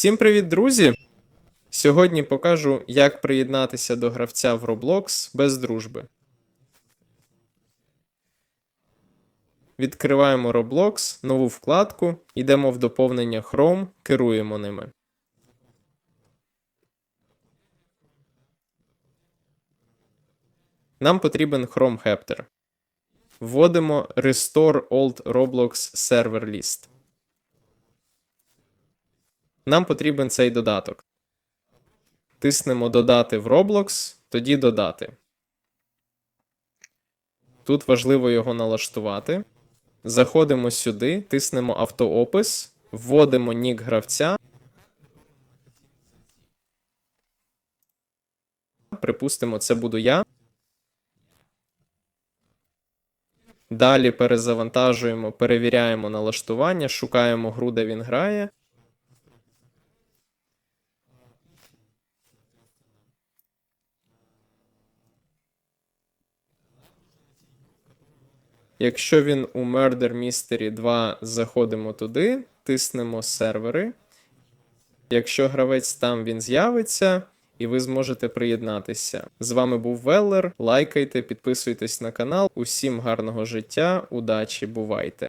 Всім привіт, друзі! Сьогодні покажу, як приєднатися до гравця в Roblox без дружби. Відкриваємо Roblox, нову вкладку, йдемо в доповнення Chrome, керуємо ними. Нам потрібен Chrome Hepter. Вводимо Restore Old Roblox Server List. Нам потрібен цей додаток. Тиснемо Додати в Roblox, тоді додати. Тут важливо його налаштувати. Заходимо сюди, тиснемо автоопис, вводимо нік гравця. Припустимо, це буду я. Далі перезавантажуємо, перевіряємо налаштування, шукаємо гру, де він грає. Якщо він у Murder Mystery 2, заходимо туди, тиснемо сервери. Якщо гравець там він з'явиться, і ви зможете приєднатися. З вами був Веллер. Лайкайте, підписуйтесь на канал. Усім гарного життя, удачі, бувайте!